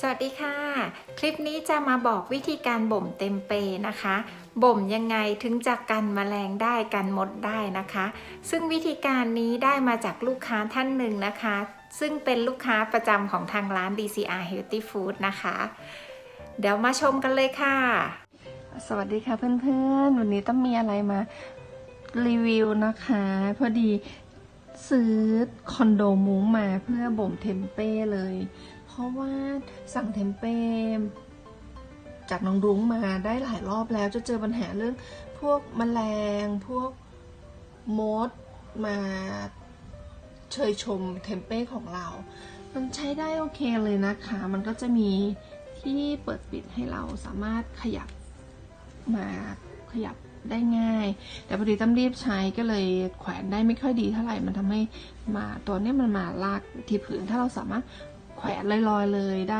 สวัสดีค่ะ คลิปนี้จะมาบอกวิธีการบ่มเต็มเปนะคะ บ่มยังไงถึงจะกันแมลงได้กันมดได้นะคะ ซึ่งวิธีการนี้ได้มาจากลูกค้าท่านหนึ่งนะคะ ซึ่งเป็นลูกค้าประจำของทางร้าน DCR Healthy Food นะคะ เดี๋ยวมาชมกันเลยค่ะ สวัสดีค่ะเพื่อนๆ วันนี้ต้องมีอะไรมารีวิวนะคะ พอดี ซื้อคอนโดมุ้งมาเพื่อบ่มเทมเป้เลย เพราะว่าสั่งเทมเป้จากน้องรุ้งมาได้หลายรอบแล้วจะเจอปัญหาเรื่องพวกแมลง พวกมดมาเชยชมเทมเป้ของเรา มันใช้ได้โอเคเลยนะคะ มันก็จะมีที่เปิดปิดให้เราสามารถขยับมา ขยับได้ง่าย แต่พอดีต้องรีบใช้ก็เลยแขวนได้ไม่ค่อยดีเท่าไหร่มันทำให้มาตัวนี้มันมาลากที่ผืนถ้าเราสามารถแขวนลอยๆเลยได้